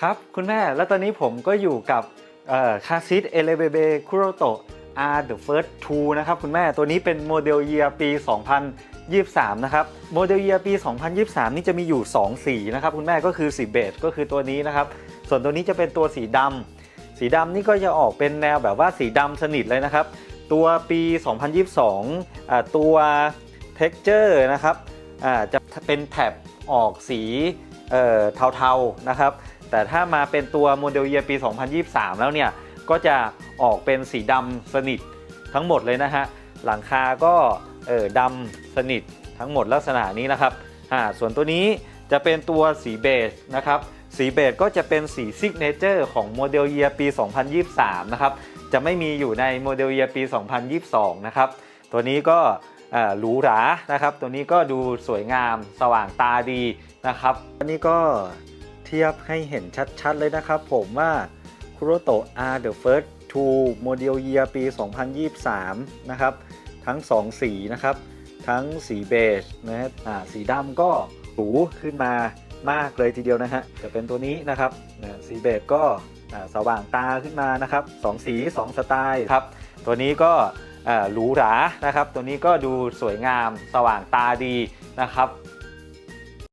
ครับ คุณแม่แล้วตอนนี้ผมก็อยู่กับคาซิตเอเลเบเบคุโรโต R the first two นะครับคุณแม่ตัวนี้เป็นโมเดลเยียปี 2023 นะครับโมเดลเยียปี 2023 นี่จะมีอยู่ 2 สีนะครับคุณแม่ก็คือสีเบจก็คือตัวนี้นะครับ ส่วนตัวนี้จะเป็นตัวสีดำสีดำนี่ก็จะออกเป็นแนวแบบว่าสีดำสนิทเลยนะครับ ตัวปี 2022อ่าตัว texture นะครับจะเป็นแถบออกสีเอ่อเทาๆนะครับ แต่ถ้ามาเป็นตัวโมเดลเยียปี 2023 แล้วเนี่ยก็จะออกเป็นสีดำสนิททั้งหมดเลยนะฮะ หลังคาก็เออดำสนิททั้งหมดลักษณะนี้นะครับอ่าส่วนตัวนี้จะเป็นตัวสีเบจนะครับ สีเบจก็จะเป็นสีซิกเนเจอร์ของโมเดลเยียปี 2023 นะครับ จะไม่มีอยู่ในโมเดลเยียปี 2022 นะครับ ตัวนี้ก็หรูหรานะครับ ตัวนี้ก็ดูสวยงามสว่างตาดีนะครับ อันนี้ก็ เทียบให้เห็นชัดๆเลยนะครับผมว่าคุโรโตะ R the first two โมเดลเยียปี 2023 นะครับ ทั้ง 2 สีนะครับ ทั้งสีเบจนะฮะอ่าสีดำก็หรูขึ้นมามากเลยทีเดียวนะฮะจะเป็นตัวนี้นะครับนะสีเบจก็อ่าสว่างตาขึ้นมานะครับสองสี 2 สไตล์ครับ ตัวนี้ก็อ่าหรูหรานะครับ ตัวนี้ก็ดูสวยงามสว่างตาดีนะครับ